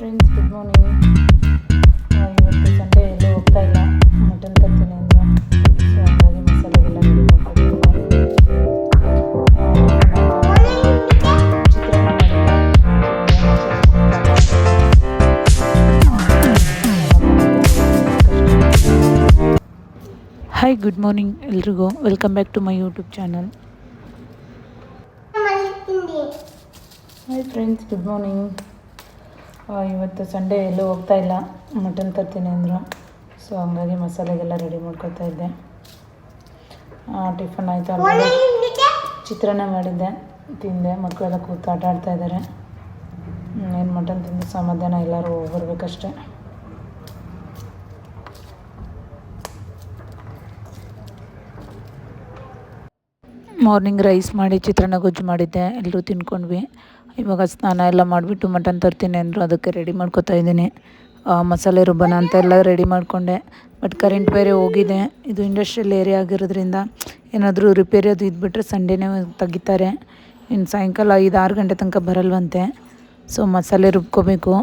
Friends good morning ಇವತ್ತು Sunday ಎಲ್ಲೂ ಹೋಗ್ತಾ ಇಲ್ಲ ಮಟನ್ ತರ್ತೀನಿ ಅಂದರು ಸೊ ಹಾಗಾಗಿ ಮಸಾಲೆಗೆಲ್ಲ ರೆಡಿ ಮಾಡ್ಕೊಟ್ಟಿದ್ದೆ ಚಿತ್ರಾನ್ನ ಹಾಯ್ ಗುಡ್ ಮಾರ್ನಿಂಗ್ ಎಲ್ರಿಗೂ welcome back to my YouTube channel hi friends good morning ಇವತ್ತು ಸಂಡೇ ಎಲ್ಲೂ ಹೋಗ್ತಾ ಇಲ್ಲ. ಮಟನ್ ತರ್ತೀನಿ ಅಂದರು. ಸೊ ಹಂಗಾಗಿ ಮಸಾಲೆಗೆಲ್ಲ ರೆಡಿ ಮಾಡ್ಕೋತಾ ಇದ್ದೆ. ಟಿಫನ್ ಆಯಿತು ಚಿತ್ರಾನ್ನ ಮಾಡಿದ್ದೆ. ತಿಂದೆ. ಮಕ್ಕಳೆಲ್ಲ ಕೂತು ಆಟ ಆಡ್ತಾ ಇದ್ದಾರೆ ಏನು ಮಟನ್ ತಿಂದು ಸಮಾಧಾನ ಎಲ್ಲರೂ ಹೋಗ್ಬರ್ಬೇಕಷ್ಟೆ ಮಾರ್ನಿಂಗ್ ರೈಸ್ ಮಾಡಿ ಚಿತ್ರಾನ್ನ ಗೊಜ್ಜು ಮಾಡಿದ್ದೆ. ಎಲ್ಲರೂ ತಿನ್ಕೊಂಡ್ವಿ ಇವಾಗ ಸ್ನಾನ ಎಲ್ಲ ಮಾಡಿಬಿಟ್ಟು ಮಟನ್ ತರ್ತೀನಿ ಅಂದರು, ಅದಕ್ಕೆ ರೆಡಿ ಮಾಡ್ಕೊತಾ ಇದ್ದೀನಿ. ಮಸಾಲೆ ರುಬ್ಬನ ಅಂತೆಲ್ಲ ರೆಡಿ ಮಾಡಿಕೊಂಡೆ. ಬಟ್ ಕರೆಂಟ್ ಬೇರೆ ಹೋಗಿದೆ. ಇದು ಇಂಡಸ್ಟ್ರಿಯಲ್ ಏರಿಯಾ ಆಗಿರೋದ್ರಿಂದ ಏನಾದರೂ ರಿಪೇರಿ ಅದು ಇದ್ಬಿಟ್ರೆ ಸಂಡೇನೇ ತೆಗಿತಾರೆ. ಇನ್ನು ಸಾಯಂಕಾಲ ಐದು ಆರು ಗಂಟೆ ತನಕ ಬರಲ್ವಂತೆ. ಸೊ ಮಸಾಲೆ ರುಬ್ಕೋಬೇಕು.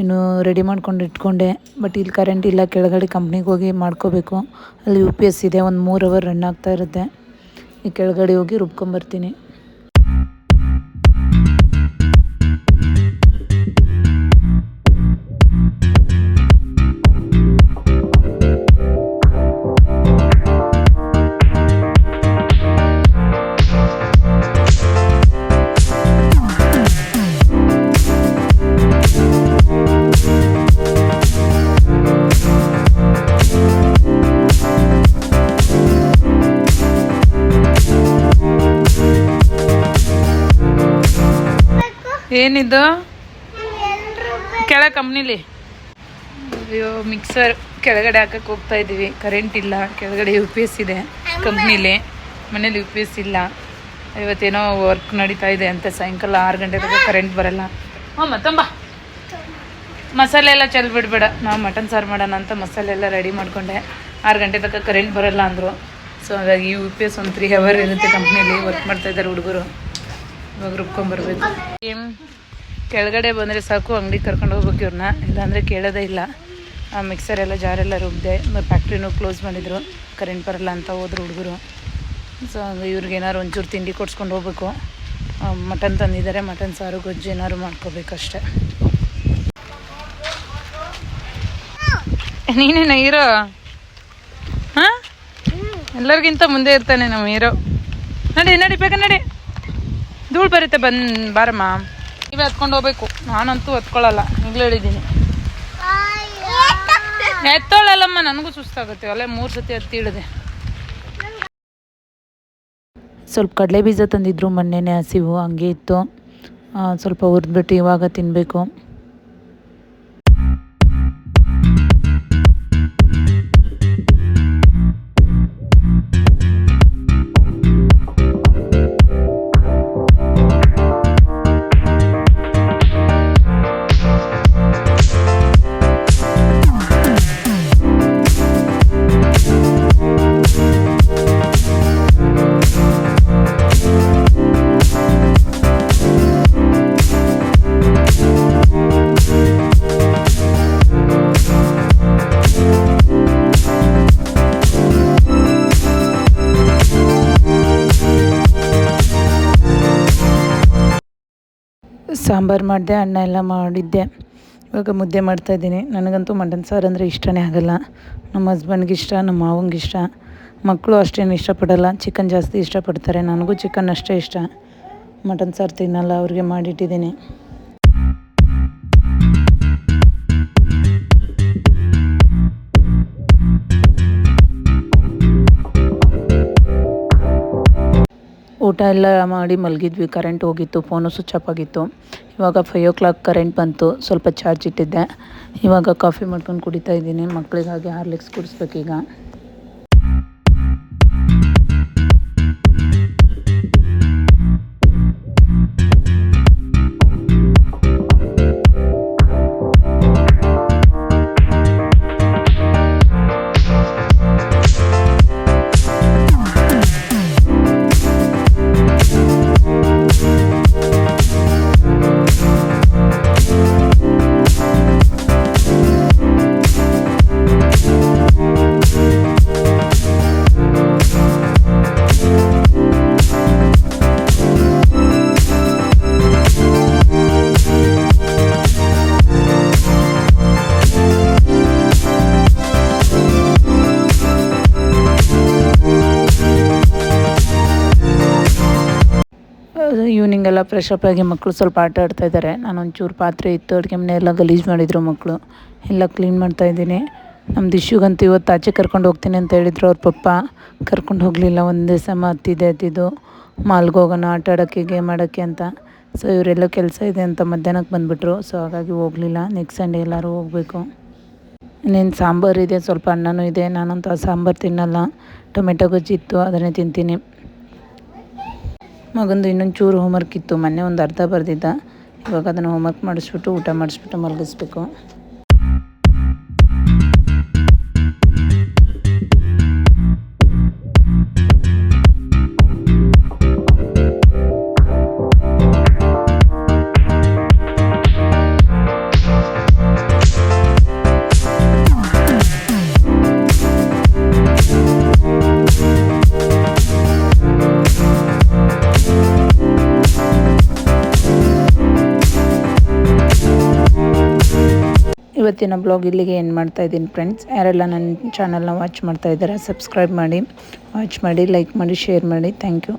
ಇನ್ನು ರೆಡಿ ಮಾಡ್ಕೊಂಡು ಇಟ್ಕೊಂಡೆ. ಬಟ್ ಇಲ್ಲಿ ಕರೆಂಟ್ ಇಲ್ಲ, ಕೆಳಗಡೆ ಕಂಪ್ನಿಗೆ ಹೋಗಿ ಮಾಡ್ಕೋಬೇಕು. ಅಲ್ಲಿ ಯು ಪಿ ಎಸ್ ಇದೆ, ಒಂದು ಮೂರು ಅವರ್ ರನ್ ಆಗ್ತಾ ಇರುತ್ತೆ. ಈ ಕೆಳಗಡೆ ಹೋಗಿ ರುಬ್ಕೊಂಬರ್ತೀನಿ. ಏನಿದು? ಕೆಳ ಕಂಪ್ನಿಲಿ ಅಯ್ಯೋ ಮಿಕ್ಸರ್ ಕೆಳಗಡೆ ಹಾಕಕ್ಕೆ ಹೋಗ್ತಾ ಇದ್ದೀವಿ ಕರೆಂಟ್ ಇಲ್ಲ. ಕೆಳಗಡೆ ಯು ಪಿ ಎಸ್ ಇದೆ. ಕಂಪ್ನಿಲಿ ಮನೇಲಿ ಯು ಪಿ ಎಸ್ ಇಲ್ಲ. ಇವತ್ತೇನೋ ವರ್ಕ್ ನಡೀತಾ ಇದೆ ಅಂತ ಸಾಯಂಕಾಲ ಆರು ಗಂಟೆ ತನಕ ಕರೆಂಟ್ ಬರಲ್ಲ. ಹ್ಞೂ ಮತ್ತೊಂಬ ಮಸಾಲೆ ಎಲ್ಲ ಚೆಲ್ ಬಿಡಬೇಡ. ನಾವು ಮಟನ್ ಸಾರು ಮಾಡೋಣ ಅಂತ ಮಸಾಲೆ ಎಲ್ಲ ರೆಡಿ ಮಾಡಿಕೊಂಡೆ. ಆರು ಗಂಟೆ ತನಕ ಕರೆಂಟ್ ಬರಲ್ಲ ಅಂದರು. ಸೊ ಹಾಗಾಗಿ ಯು ಪಿ ಎಸ್ ಒಂದು ತ್ರೀ ಅವರ್ ಇರುತ್ತೆ ಕಂಪ್ನಿಲಿ ವರ್ಕ್ ಮಾಡ್ತಾ ಇದ್ದಾರೆ ಹುಡುಗರು. ಇವಾಗ ರುಬ್ಕೊಂಬರ್ಬೇಕು ಕೆಳಗಡೆ ಬಂದರೆ ಸಾಕು, ಅಂಗಡಿ ಕರ್ಕೊಂಡು ಹೋಗ್ಬೇಕು ಇವ್ರನ್ನ. ಇಲ್ಲಾಂದರೆ ಕೇಳೋದೇ ಇಲ್ಲ. ಆ ಮಿಕ್ಸರ್ ಎಲ್ಲ ಜಾರೆಲ್ಲ ಮತ್ತು ಫ್ಯಾಕ್ಟ್ರಿನೂ ಕ್ಲೋಸ್ ಮಾಡಿದರು. ಕರೆಂಟ್ ಬರಲ್ಲ ಅಂತ ಹೋದ್ರು ಹುಡುಗರು. ಸೊ ಇವ್ರಿಗೆ ಏನಾದ್ರು ಒಂಚೂರು ತಿಂಡಿ ಕೊಡ್ಸ್ಕೊಂಡು ಹೋಗ್ಬೇಕು. ಮಟನ್ ತಂದಿದ್ದಾರೆ ಮಟನ್ ಸಾರು, ಗೊಜ್ಜು ಏನಾದ್ರು ಮಾಡ್ಕೋಬೇಕಷ್ಟೆ ನೀನೇನ ಹೀರೋ? ಹಾಂ? ಎಲ್ಲರಿಗಿಂತ ಮುಂದೆ ಇರ್ತಾನೆ ನಮ್ಮ ಹೀರೋ. ನಡಿ ನಡಿ, ಬೇಗ ನಡಿ. ಧೂಳು ಬರುತ್ತೆ ಬಂದ್ ಬಾರಮ್ಮ. ನೀವೇ ಹತ್ಕೊಂಡು ಹೋಗ್ಬೇಕು. ನಾನಂತೂ ಹತ್ಕೊಳ್ಳಲ್ಲ. ಈಗಲೇ ಹೇಳಿದ್ದೀನಿ. ಎತ್ತೋಳಲ್ಲಮ್ಮ, ನನಗೂ ಸುಸ್ತಾಗುತ್ತೆ. ಅಲ್ಲೇ ಮೂರು ಸತಿ ಹತ್ತಿ ಹಿಡಿದೆ ಸ್ವಲ್ಪ ಕಡಲೆ ಬೀಜ ತಂದಿದ್ರು ಮೊನ್ನೆನೆ ಹಸಿವು, ಹಂಗೆ ಇತ್ತು. ಸ್ವಲ್ಪ ಹುರಿದ್ಬಿಟ್ಟು ಇವಾಗ ತಿನ್ನಬೇಕು ಸಾಂಬಾರು ಮಾಡಿದೆ, ಅನ್ನ ಎಲ್ಲ ಮಾಡಿದ್ದೆ. ಇವಾಗ ಮುದ್ದೆ ಮಾಡ್ತಾಯಿದ್ದೀನಿ ನನಗಂತೂ ಮಟನ್ ಸಾರು ಅಂದರೆ ಇಷ್ಟನೇ ಆಗಲ್ಲ. ನಮ್ಮ ಹಸ್ಬೆಂಡ್ಗೆ ಇಷ್ಟ, ನಮ್ಮ ಮಾವಂಗೆ ಇಷ್ಟ. ಮಕ್ಕಳು ಅಷ್ಟೇನು ಇಷ್ಟಪಡಲ್ಲ. ಚಿಕನ್ ಜಾಸ್ತಿ ಇಷ್ಟಪಡ್ತಾರೆ. ನನಗೂ ಚಿಕನ್ ಅಷ್ಟೇ ಇಷ್ಟ. ಮಟನ್ ಸಾರು ತಿನ್ನಲ್ಲ, ಅವ್ರಿಗೆ ಮಾಡಿಟ್ಟಿದ್ದೀನಿ. ಊಟ ಎಲ್ಲ ಮಾಡಿ ಮಲಗಿದ್ವಿ. ಕರೆಂಟ್ ಹೋಗಿತ್ತು ಫೋನು ಸ್ವಿಚ್ ಆಫ್ ಆಗಿತ್ತು. ಇವಾಗ ಫೈವ್ ಓ ಕ್ಲಾಕ್ ಕರೆಂಟ್ ಬಂತು. ಸ್ವಲ್ಪ ಚಾರ್ಜ್ ಇಟ್ಟಿದ್ದೆ. ಇವಾಗ ಕಾಫಿ ಮಾಡ್ಕೊಂಡು ಕುಡಿತಾ ಇದ್ದೀನಿ. ಮಕ್ಕಳಿಗಾಗಿ ಹಾರ್ಲಿಕ್ಸ್ ಕುಡಿಸ್ಬೇಕೀಗ. ಈವ್ನಿಂಗ್ ಎಲ್ಲ ಫ್ರೆಶ್ ಆಗಿ ಮಕ್ಕಳು ಸ್ವಲ್ಪ ಆಟ ಆಡ್ತಾ ಇದ್ದಾರೆ ನಾನು ಒಂಚೂರು ಪಾತ್ರೆ ಇತ್ತು ಅಡುಗೆ ಮನೆ ಎಲ್ಲ ಗಲೀಜು ಮಾಡಿದರು ಮಕ್ಕಳು ಎಲ್ಲ ಕ್ಲೀನ್ ಮಾಡ್ತಾ ಇದ್ದೀನಿ. ನಮ್ಮ ದಿಶುಗಂತೂ ಇವತ್ತು ಆಚೆ ಕರ್ಕೊಂಡು ಹೋಗ್ತೀನಿ ಅಂತ ಹೇಳಿದ್ರು ಅವ್ರ ಪಪ್ಪ. ಕರ್ಕೊಂಡು ಹೋಗಲಿಲ್ಲ, ಒಂದೇ ಸಮ ಹತ್ತಿದೆ ಹತ್ತಿದ್ದು ಮಾಲ್ಗೆ ಹೋಗೋಣ, ಆಟ ಆಡೋಕ್ಕೆ ಗೇಮ್ ಆಡೋಕ್ಕೆ ಅಂತ. ಸೊ ಇವರೆಲ್ಲ ಕೆಲಸ ಇದೆ ಅಂತ ಮಧ್ಯಾಹ್ನಕ್ಕೆ ಬಂದುಬಿಟ್ರು. ಸೊ ಹಾಗಾಗಿ ಹೋಗಲಿಲ್ಲ. ನೆಕ್ಸ್ಟ್ ಸಂಡೇ ಎಲ್ಲರೂ ಹೋಗಬೇಕು. ಇನ್ನೇನು ಸಾಂಬಾರು ಇದೆ, ಸ್ವಲ್ಪ ಅನ್ನನೂ ಇದೆ. ನಾನಂತೂ ಆ ಸಾಂಬಾರು ತಿನ್ನಲ್ಲ. ಟೊಮೆಟೊ ಗೊಜ್ಜು ಇತ್ತು ಅದನ್ನೇ ತಿಂತೀನಿ. ಮಗಂದು ಇನ್ನೊಂದು ಚೂರು ಹೋಮ್ವರ್ಕ್ ಇತ್ತು. ಮೊನ್ನೆ ಒಂದು ಅರ್ಧ ಬರೆದಿದ್ದ. ಇವಾಗ ಅದನ್ನು ಹೋಮ್ವರ್ಕ್ ಮಾಡಿಸ್ಬಿಟ್ಟು ಊಟ ಮಾಡಿಸ್ಬಿಟ್ಟು ಮಲಗಿಸ್ಬೇಕು. ಇವತ್ತಿನ ಬ್ಲಾಗ್ ಇಲ್ಲಿಗೆ ಏನು ಮಾಡ್ತಾ ಇದ್ದೀನಿ ಫ್ರೆಂಡ್ಸ್ ಯಾರೆಲ್ಲ ನನ್ನ ಚಾನಲ್ನ ವಾಚ್ ಮಾಡ್ತಾ ಇದ್ದಾರೆ ಸಬ್ಸ್ಕ್ರೈಬ್ ಮಾಡಿ. ವಾಚ್ ಮಾಡಿ ಲೈಕ್ ಮಾಡಿ ಶೇರ್ ಮಾಡಿ. Thank you